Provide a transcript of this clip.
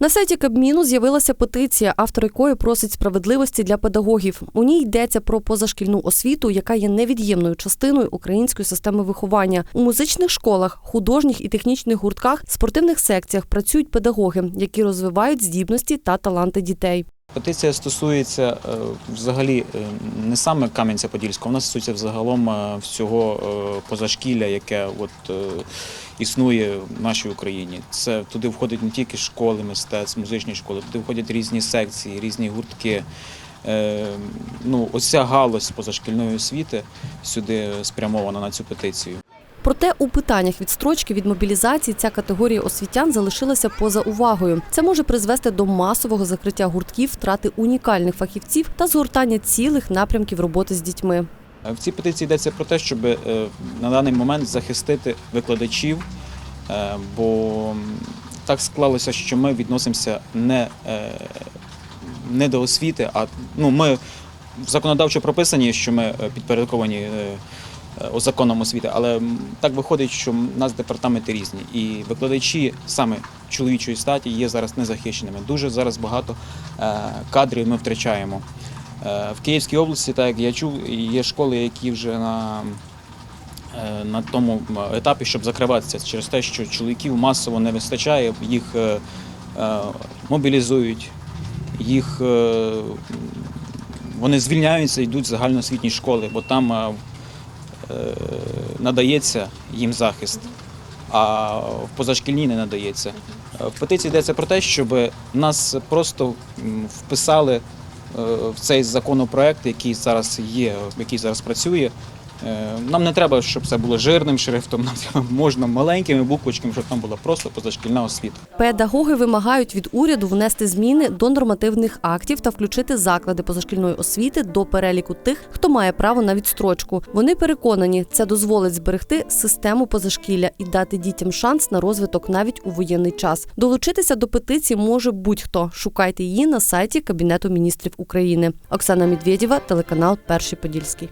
На сайті Кабміну з'явилася петиція, автор якої просить справедливості для педагогів. У ній йдеться про позашкільну освіту, яка є невід'ємною частиною української системи виховання. У музичних школах, художніх і технічних гуртках, спортивних секціях працюють педагоги, які розвивають здібності та таланти дітей. Петиція стосується е, взагалі е, не саме Кам'янця-Подільського, вона стосується взагалом е, всього позашкілля, яке от, існує в нашій Україні. Це туди входять не тільки школи мистецтв, музичні школи, туди входять різні секції, різні гуртки. Ну, ця галузь позашкільної освіти сюди спрямована на цю петицію. Проте у питаннях відстрочки від мобілізації ця категорія освітян залишилася поза увагою. Це може призвести до масового закриття гуртків, втрати унікальних фахівців та згортання цілих напрямків роботи з дітьми. Е, В цій петиції йдеться про те, щоб е, на даний момент захистити викладачів, е, бо так склалося, що ми відносимося не, не до освіти, а ну, ми законодавчо прописані, що ми підпорядковані законом освіти, але так виходить, що в нас департаменти різні. І викладачі саме чоловічої статі є зараз незахищеними. Дуже зараз багато е, кадрів ми втрачаємо. Е, В Київській області, так як я чув, є школи, які вже на, е, на тому етапі, щоб закриватися через те, що чоловіків масово не вистачає, їх е, е, мобілізують, їх е, вони звільняються, йдуть в загальноосвітні школи, бо там е, е, надається їм захист, а в позашкільній не надається. Е, В петиції йдеться про те, щоб нас просто вписали е, в цей законопроект, який зараз є, який зараз працює. Е, Нам не треба, щоб це було жирним шрифтом, нам можна маленькими буквочками, щоб там була просто позашкільна освіта. Педагоги вимагають від уряду внести зміни до нормативних актів та включити заклади позашкільної освіти до переліку тих, хто має право на відстрочку. Вони переконані, це дозволить зберегти систему позашкілля і дати дітям шанс на розвиток навіть у воєнний час. Долучитися до петиції може будь-хто. Шукайте її на сайті Кабінету міністрів України. Оксана Медведєва, телеканал Перший Подільський.